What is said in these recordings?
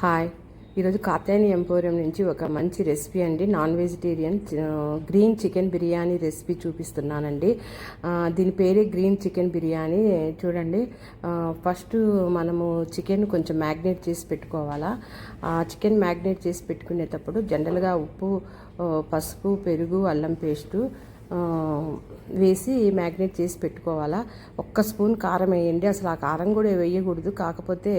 Hi. ఈరోజు Katyayani emporium నుంచి ఒక మంచి రెసిపీ అండి. Non vegetarian green chicken biryani recipe చూపిస్తున్నానండి. దీని పేరే గ్రీన్ చికెన్ బిర్యానీ. చూడండి ఫస్ట్ మనము చికెన్ కొంచెం మ్యాగ్నేట్ చేసి పెట్టుకోవాలా? ఆ చికెన్ మ్యాగ్నేట్ చేసి పెట్టుకునేటప్పుడు జనరల్గా ఉప్పు పసుపు పెరుగు అల్లం పేస్టు వేసి మ్యాగ్నేట్ చేసి పెట్టుకోవాలా. ఒక్క స్పూన్ కారం వేయండి. అసలు ఆ కారం కూడా వేయకూడదు. కాకపోతే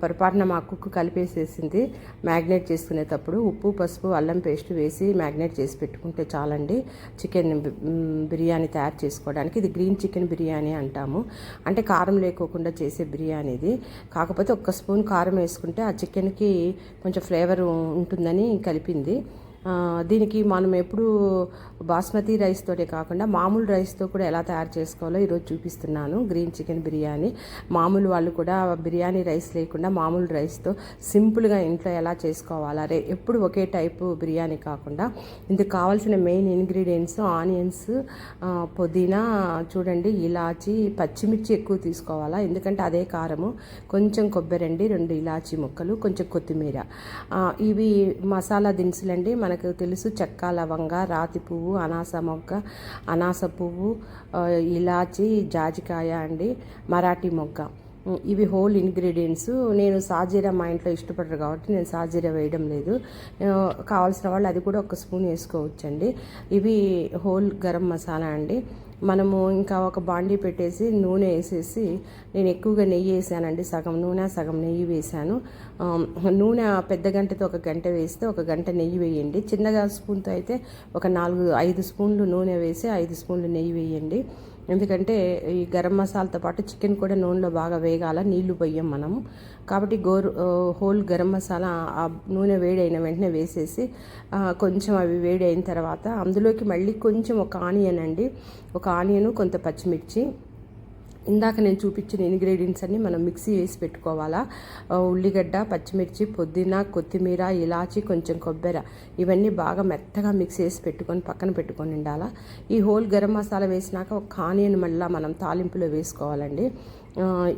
పొరపాటున మా కుక్కు కలిపేసేసింది. మ్యాగ్నేట్ చేసుకునేటప్పుడు ఉప్పు పసుపు అల్లం పేస్ట్ వేసి మ్యాగ్నేట్ చేసి పెట్టుకుంటే చాలండి. చికెన్ బిర్యానీ తయారు చేసుకోవడానికి. ఇది గ్రీన్ చికెన్ బిర్యానీ అంటాము. అంటే కారం లేకోకుండా చేసే బిర్యానీ ఇది. కాకపోతే ఒక్క స్పూన్ కారం వేసుకుంటే ఆ చికెన్కి కొంచెం ఫ్లేవర్ ఉంటుందని కలిపింది. దీనికి మనం ఎప్పుడు బాస్మతి రైస్ తోటే కాకుండా మామూలు రైస్తో కూడా ఎలా తయారు చేసుకోవాలో ఈరోజు చూపిస్తున్నాను. Green chicken biryani. మామూలు వాళ్ళు కూడా బిర్యానీ రైస్ లేకుండా మామూలు రైస్తో సింపుల్గా ఇంట్లో ఎలా చేసుకోవాలా? రే ఎప్పుడు ఒకే టైపు బిర్యానీ కాకుండా ఇందుకు కావాల్సిన మెయిన్ ఇంగ్రీడియంట్స్ ఆనియన్స్ పుదీనా చూడండి ఇలాచి పచ్చిమిర్చి ఎక్కువ తీసుకోవాలా? ఎందుకంటే అదే కారము. కొంచెం కొబ్బరండి రెండు ఇలాచి ముక్కలు కొంచెం కొత్తిమీర. ఇవి మసాలా దినుసులండి మనకు తెలుసు చెక్క లవంగ రాతి పువ్వు అనాస మొగ్గ అనాస పువ్వు ఇలాచి జాజికాయ అండి మరాఠీ మొగ్గ. ఇవి హోల్ ఇంగ్రీడియంట్స్. నేను సాజీరా మా ఇంట్లో ఇష్టపడరు కాబట్టి నేను సాజీరా వేయడం లేదు. కావాల్సిన వాళ్ళు అది కూడా ఒక స్పూన్ వేసుకోవచ్చండి. ఇవి హోల్ గరం మసాలా అండి. మనము ఇంకా ఒక బాండీ పెట్టేసి నూనె వేసేసి నేను ఎక్కువగా నెయ్యి వేసానండి సగం నూనె సగం నెయ్యి వేసాను. నూనె పెద్ద గంటతో ఒక గంట వేస్తే ఒక గంట నెయ్యి వేయండి. చిన్నగా స్పూన్తో అయితే ఒక నాలుగు ఐదు స్పూన్లు నూనె వేసి ఐదు స్పూన్లు నెయ్యి వేయండి. ఎందుకంటే ఈ గరం మసాలాతో పాటు చికెన్ కూడా నూనెలో బాగా వేగాల నీళ్ళు పోయాం మనము కాబట్టి గోరు హోల్ గరం మసాలా ఆ నూనె వేడైన వెంటనే వేసేసి కొంచెం అవి వేడి అయిన తర్వాత అందులోకి మళ్ళీ కొంచెం ఒక ఆనియన్ అండి. ఒక ఆనియను కొంత పచ్చిమిర్చి ఇందాక నేను చూపించిన ఇంగ్రీడియంట్స్ అన్ని మనం మిక్సీ వేసి పెట్టుకోవాలా. ఉల్లిగడ్డ పచ్చిమిర్చి పుదీనా కొత్తిమీర ఇలాచి కొంచెం కొబ్బరి ఇవన్నీ బాగా మెత్తగా మిక్స్ చేసి పెట్టుకొని పక్కన పెట్టుకొని ఉండాలా. ఈ హోల్ గరం మసాలా వేసినాక ఒక ఆనియన్ మళ్ళీ మనం తాలింపులో వేసుకోవాలండి.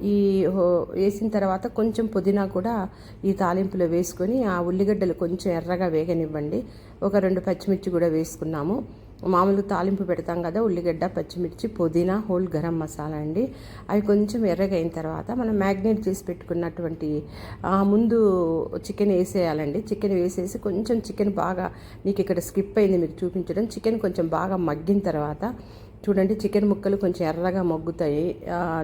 ఈ హో- వేసిన తర్వాత కొంచెం పుదీనా కూడా ఈ తాలింపులో వేసుకొని ఆ ఉల్లిగడ్డలు కొంచెం ఎర్రగా వేగనివ్వండి. ఒక రెండు పచ్చిమిర్చి కూడా వేసుకున్నాము. మామూలుగా తాలింపు పెడతాం కదా ఉల్లిగడ్డ పచ్చిమిర్చి పుదీనా హోల్ గరం మసాలా అండి. అవి కొంచెం ఎర్రగా అయిన తర్వాత మనం మ్యాగ్నేట్ చేసి పెట్టుకున్నటువంటి ముందు చికెన్ వేసేయాలండి. చికెన్ వేసేసి కొంచెం చికెన్ బాగా మీకు ఇక్కడ స్కిప్ అయింది మీకు చూపించడం. చికెన్ కొంచెం బాగా మగ్గిన తర్వాత చూడండి చికెన్ ముక్కలు కొంచెం ఎర్రగా మగ్గుతాయి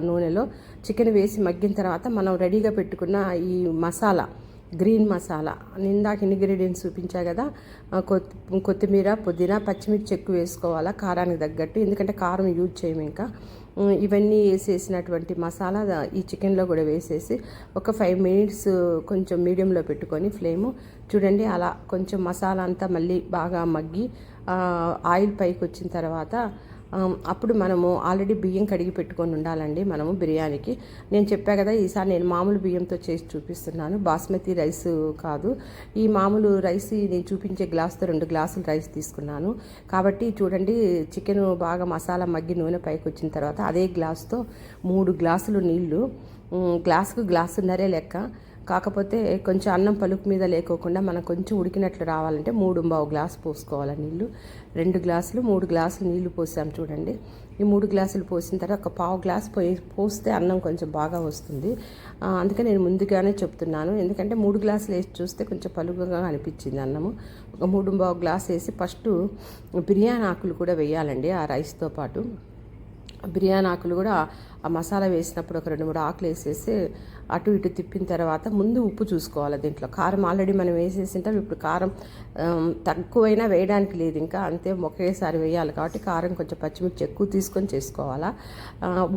నూనెలో. చికెన్ వేసి మగ్గిన తర్వాత మనం రెడీగా పెట్టుకున్న ఈ మసాలా గ్రీన్ మసాలా. నిందాక ఇందాక ఇంగ్రీడియంట్స్ చూపించా కదా? కొత్తి కొత్తిమీర పుదీనా పచ్చిమిర్చి ఎక్కువ వేసుకోవాలా కారానికి తగ్గట్టు. ఎందుకంటే కారం యూజ్ చేయము ఇంకా. ఇవన్నీ వేసేసినటువంటి మసాలా ఈ చికెన్లో కూడా వేసేసి ఒక ఫైవ్ మినిట్స్ కొంచెం మీడియంలో పెట్టుకొని ఫ్లేమ్. చూడండి అలా కొంచెం మసాలా అంతా మళ్ళీ బాగా మగ్గి ఆయిల్ పైకి వచ్చిన తర్వాత అప్పుడు మనము ఆల్రెడీ బియ్యం కడిగి పెట్టుకొని ఉండాలండి మనము బిర్యానీకి. నేను చెప్పా కదా ఈసారి నేను మామూలు బియ్యంతో చేసి చూపిస్తున్నాను. బాస్మతి రైస్ కాదు. ఈ మామూలు రైస్ నేను చూపించే గ్లాస్తో రెండు గ్లాసులు రైస్ తీసుకున్నాను. కాబట్టి చూడండి చికెన్ బాగా మసాలా మగ్గి నూనె పైకి వచ్చిన తర్వాత అదే గ్లాస్తో మూడు గ్లాసులు నీళ్ళు గ్లాసుకు గ్లాసున్నరే లెక్క. కాకపోతే కొంచెం అన్నం పలుకు మీద లేకోకుండా మనం కొంచెం ఉడికినట్లు రావాలంటే మూడు బావు గ్లాసు పోసుకోవాలి నీళ్ళు. రెండు గ్లాసులు మూడు గ్లాసులు నీళ్ళు పోసాం చూడండి. ఈ మూడు గ్లాసులు పోసిన తర్వాత ఒక పావు గ్లాస్ పోయి పోస్తే అన్నం కొంచెం బాగా వస్తుంది. అందుకే నేను ముందుగానే చెప్తున్నాను. ఎందుకంటే మూడు గ్లాసులు వేసి చూస్తే కొంచెం పలుగుగా అనిపించింది అన్నము. ఒక మూడు బావు గ్లాస్ వేసి ఫస్ట్ బిర్యానీ ఆకులు కూడా వేయాలండి ఆ రైస్తో పాటు. బిర్యానీ ఆకులు కూడా ఆ మసాలా వేసినప్పుడు ఒక రెండు మూడు ఆకులు వేసేసి అటు ఇటు తిప్పిన తర్వాత ముందు ఉప్పు చూసుకోవాలి దీంట్లో. కారం ఆల్రెడీ మనం వేసేసింటాం ఇప్పుడు కారం తక్కువైనా వేయడానికి లేదు. ఇంకా అంతే ఒకేసారి వేయాలి కాబట్టి కారం కొంచెం పచ్చిమిర్చి ఎక్కువ తీసుకొని చేసుకోవాలా.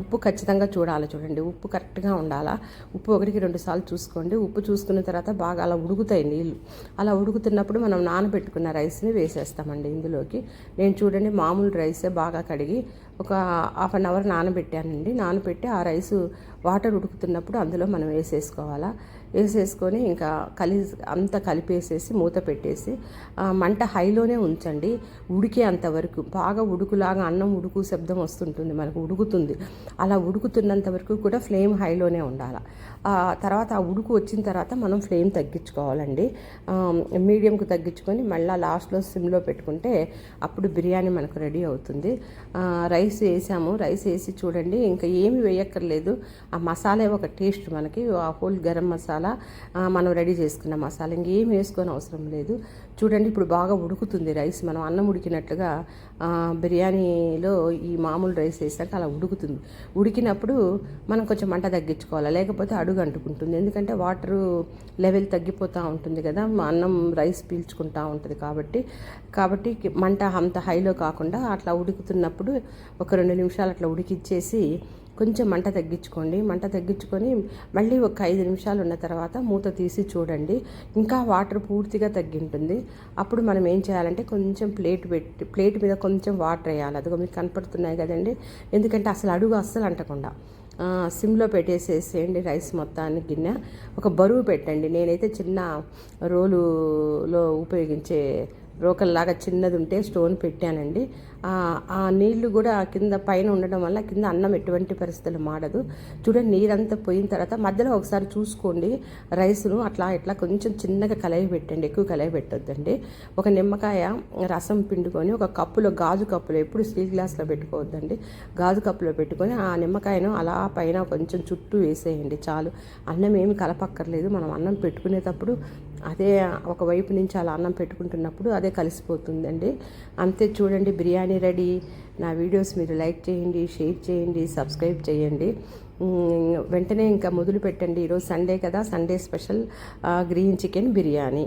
ఉప్పు ఖచ్చితంగా చూడాలి చూడండి. ఉప్పు కరెక్ట్గా ఉండాలా? ఉప్పు ఒకటికి రెండు సార్లు చూసుకోండి. ఉప్పు చూసుకున్న తర్వాత బాగా అలా ఉడుకుతాయి నీళ్ళు. అలా ఉడుకుతున్నప్పుడు మనం నానబెట్టుకున్న రైస్ని వేసేస్తామండి ఇందులోకి. నేను చూడండి మామూలు రైసే బాగా కడిగి ఒక హాఫ్ అన్ అవర్ నానబెట్టానండి. పెట్టి ఆ రైసు వాటర్ ఉడుకుతున్నప్పుడు అందులో మనం వేసేసుకోవాలా? వేసేసుకొని ఇంకా కలి అంతా కలిపేసేసి మూత పెట్టేసి మంట హైలోనే ఉంచండి. ఉడికే అంతవరకు బాగా ఉడుకులాగా అన్నం ఉడుకు శబ్దం వస్తుంటుంది మనకు ఉడుకుతుంది. అలా ఉడుకుతున్నంత వరకు కూడా ఫ్లేమ్ హైలోనే ఉండాలి. తర్వాత ఆ ఉడుకు వచ్చిన తర్వాత మనం ఫ్లేమ్ తగ్గించుకోవాలండి. మీడియంకు తగ్గించుకొని మళ్ళీ లాస్ట్లో సిమ్లో పెట్టుకుంటే అప్పుడు బిర్యానీ మనకు రెడీ అవుతుంది. రైస్ వేసాము. రైస్ వేసి చూడండి. ఇంకా ఏమి వేయక్కర్లేదు. ఆ మసాలా ఒక టేస్ట్ మనకి ఆ హోల్ గరం మసాలా మనం రెడీ చేసుకున్న మసాలా. ఇంకేం వేసుకొని అవసరం లేదు. చూడండి ఇప్పుడు బాగా ఉడుకుతుంది రైస్. మనం అన్నం ఉడికినట్లుగా బిర్యానీలో ఈ మామూలు రైస్ వేసాక అలా ఉడుకుతుంది. ఉడికినప్పుడు మనం కొంచెం మంట తగ్గించుకోవాలి. లేకపోతే అడుగు అంటుకుంటుంది. ఎందుకంటే వాటరు లెవెల్ తగ్గిపోతూ ఉంటుంది కదా. అన్నం రైస్ పీల్చుకుంటూ ఉంటుంది కాబట్టి. కాబట్టి మంట అంత హైలో కాకుండా అట్లా ఉడుకుతున్నప్పుడు ఒక రెండు నిమిషాలు అట్లా ఉడికిచ్చేసి కొంచెం మంట తగ్గించుకోండి. మంట తగ్గించుకొని మళ్ళీ ఒక ఐదు నిమిషాలు ఉన్న తర్వాత మూత తీసి చూడండి. ఇంకా వాటర్ పూర్తిగా తగ్గింటుంది. అప్పుడు మనం ఏం చేయాలంటే కొంచెం ప్లేట్ పెట్టి ప్లేట్ మీద కొంచెం వాటర్ వేయాలి. అదిగో మీకు కనపడుతున్నాయి కదండి. ఎందుకంటే అసలు అడుగు అస్సలు అంటకుండా. సిమ్లో పెట్టేసేసేయండి రైస్ మొత్తాన్ని గిన్నె. ఒక బరువు పెట్టండి. నేనైతే చిన్న రోలులో ఉపయోగించే రోకల్లాగా చిన్నది ఉంటే స్టోన్ పెట్టానండి. ఆ, నీళ్ళు కూడా కింద పైన ఉండడం వల్ల కింద అన్నం ఎటువంటి పరిస్థితులు మాడదు. చూడండి నీరంతా పోయిన తర్వాత మధ్యలో ఒకసారి చూసుకోండి. రైస్ను అట్లా ఇట్లా కొంచెం చిన్నగా కలయి పెట్టండి. ఎక్కువ కలయి పెట్టొద్దండి. ఒక నిమ్మకాయ రసం పిండుకొని ఒక కప్పులో గాజు కప్పులో ఎప్పుడు స్టీల్ గ్లాస్లో పెట్టుకోవద్దండి. గాజు కప్పులో పెట్టుకొని ఆ నిమ్మకాయను అలా పైన కొంచెం చుట్టూ వేసేయండి చాలు. అన్నం ఏమి కలపక్కర్లేదు. మనం అన్నం పెట్టుకునేటప్పుడు అదే ఒక వైపు నుంచి అలా అన్నం పెట్టుకుంటున్నప్పుడు అదే కలిసిపోతుందండి. అంతే చూడండి బిర్యానీ రెడీ నా వీడియోస్ మీరు లైక్ చేయండి షేర్ చేయండి సబ్స్క్రైబ్ చేయండి. వెంటనే ఇంకా మొదలు పెట్టండి ఈరోజు సండే కదా Sunday special green chicken biryani.